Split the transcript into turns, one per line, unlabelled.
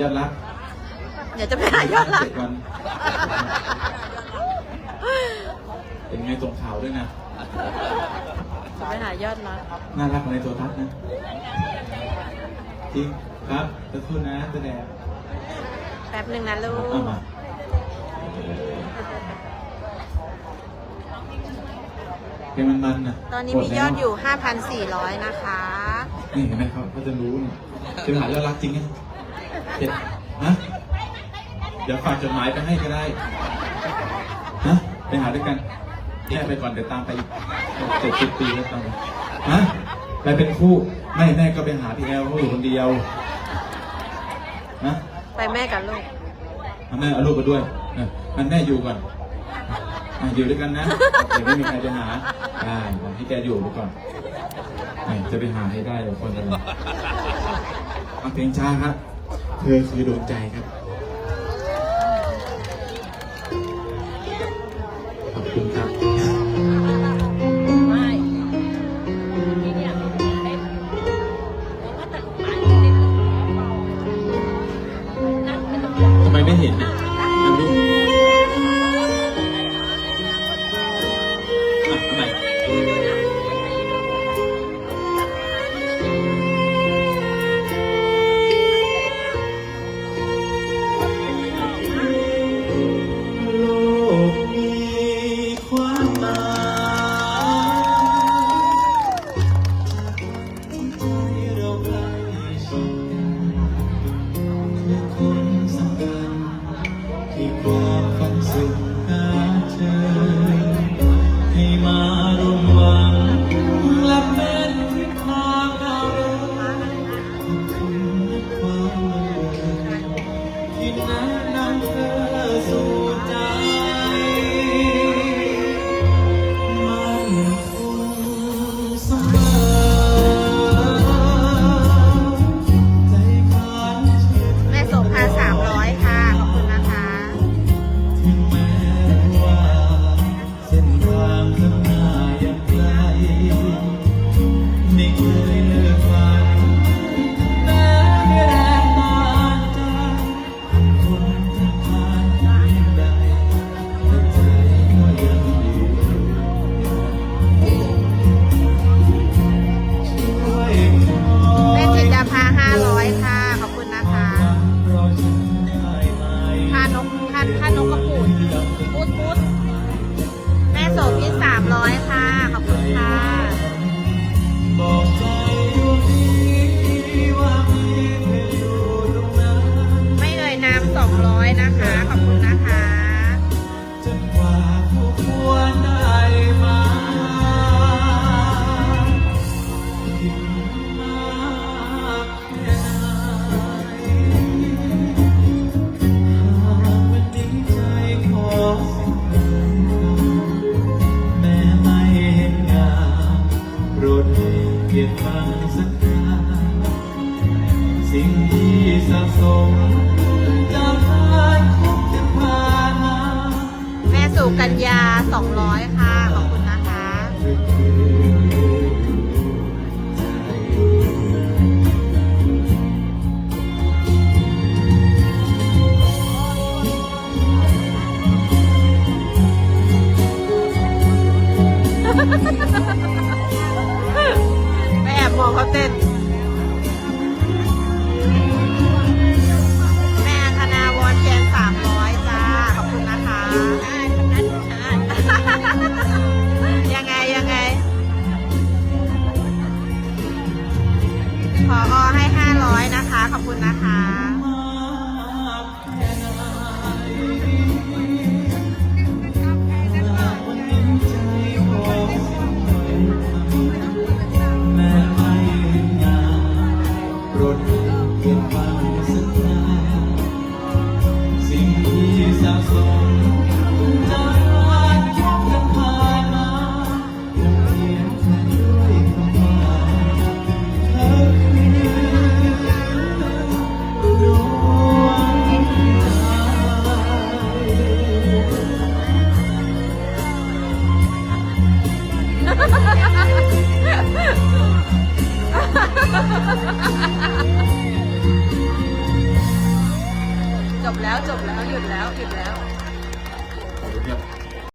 ยอดรัก
เดี๋ยวจะไปหายอดรัก
เจ็ดวัน เป็นไงส่งข่าวด้วยนะ
จะไปหายอดรัก
น่ารักกว่าในโทรทัศน์นะ จริงครับขอบคุณนะแสดง
แป๊บหนึ่งนะลู
เอา
ก
มาเพลงมันมันๆนะ
ตอนนี้มียอดอยู่ 5,400 นะคะ
นี่เห็นไหมเขาเขาจะรู้นี่จะหายอดรักจริงไง เจ็ดฮะเดี๋ยวฝากจดหมายไปให้ก็ได้ฮะไปหาด้วยกันแม่ไปก่อนเดี๋ยวตามไปอีกเจ็ดสิบปีแล้วตามไปฮะไปเป็นคู่ไม่แม่ก็ไปหาพี่แอลเขาอยู่คนเดียวนะ
ไปแม่กับลูก
เอาแม่เอาลูกไปด้วยเอองั้นแม่อยู่ก่อนอะอยู่ด้วยกันนะเดี๋ยวไม่มีใครไปหาได้ให้แกอยู่ไปก่อนไม่จะไปหาให้ได้เดี๋ยวคนจะมาฟังเพลงช้าครับ เธอคือดวงใจครับ ขอบคุณครับทำไมไม่เห็นนะ นาม
200นะคะ ขอบคุณนะคะ
จนกว่าผู้ควรได้มาถึงมากแค่ไหนหากวันนี้ใจขอสิ่งหนึ่งแม้ไม่เห็นงางสักครสิ่งที่สะสม กั
ญญา 200 ค่ะ ขอบคุณนะคะ ไปแอบมองเขาเต้น ขอบคุณนะคะ
รถเย็
บาง บ